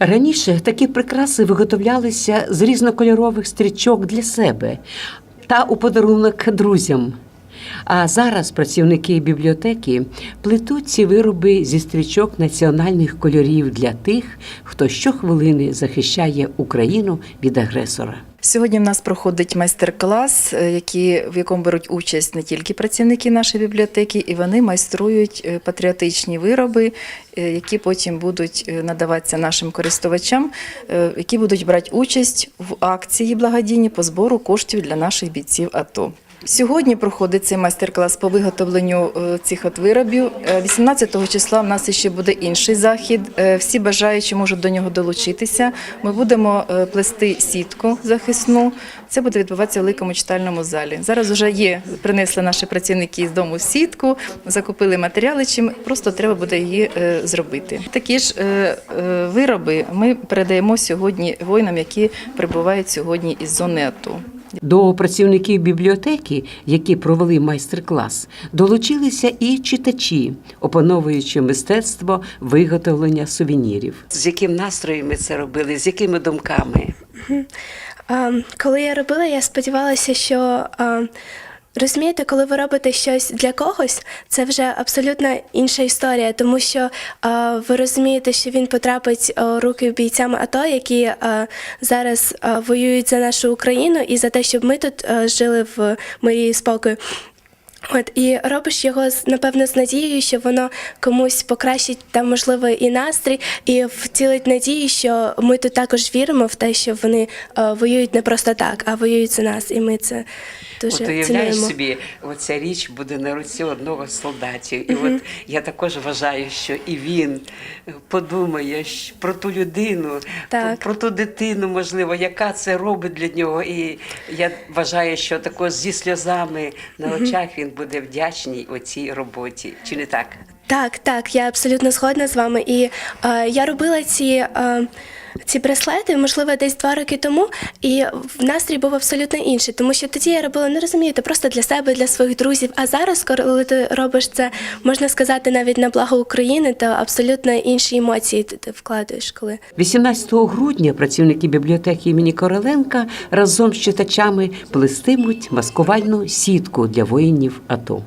Раніше такі прикраси виготовлялися з різнокольорових стрічок для себе та у подарунок друзям. А зараз працівники бібліотеки плетуть ці вироби зі стрічок національних кольорів для тих, хто щохвилини захищає Україну від агресора. Сьогодні в нас проходить майстер-клас, е, в якому беруть участь не тільки працівники нашої бібліотеки, і вони майструють е, патріотичні вироби, е, які потім будуть надаватися нашим користувачам, які будуть брати участь в акції благодійні по збору коштів для наших бійців АТО. Сьогодні проходить цей майстер-клас по виготовленню е, цих от виробів. Е, 18 числа в нас ще буде інший захід. Е, Всі бажаючі можуть до нього долучитися. Ми будемо е, плести сітку захисну. Це буде відбуватися в великому читальному залі. Зараз вже є, принесли наші працівники з дому сітку, закупили матеріали, чим просто треба буде її е, зробити. Такі ж е, е, вироби ми передаємо сьогодні воїнам, які прибувають сьогодні із зони АТО. До працівників бібліотеки, які провели майстер-клас, долучилися і читачі, опановуючи мистецтво виготовлення сувенірів. З яким настроєм ми це робили, з якими думками? Коли я робила, я сподівалася, що розумієте, коли ви робите щось для когось, це вже абсолютно інша історія, тому що е, ви розумієте, що він потрапить у руки бійцям АТО, які е, зараз е, воюють за нашу Україну і за те, щоб ми тут е, жили в мирі і спокою. От і робиш його напевно з надією, що воно комусь покращить там, можливо, і настрій, і втілить надію, що ми тут також віримо в те, що вони е, воюють не просто так, а воюють за нас, і ми це дуже От уявляєш цінуємо. собі, оця річ буде на руці одного з солдатів. І от я також вважаю, що і він подумає про ту людину, Так. про, про ту дитину, можливо, яка це робить для нього. І я вважаю, що також зі сльозами на очах він буде вдячний оцій роботі. Чи не так? Так, так, я абсолютно згодна з вами. І е, я робила ці. Е, ці браслети, можливо, десь два роки тому, і в настрій був абсолютно інший, тому що тоді я робила, не розумієте, просто для себе, для своїх друзів. А зараз, коли ти робиш це, можна сказати, навіть на благо України, то абсолютно інші емоції ти, ти вкладаєш, коли 18 грудня працівники бібліотеки імені Короленка разом з читачами плестимуть маскувальну сітку для воїнів АТО.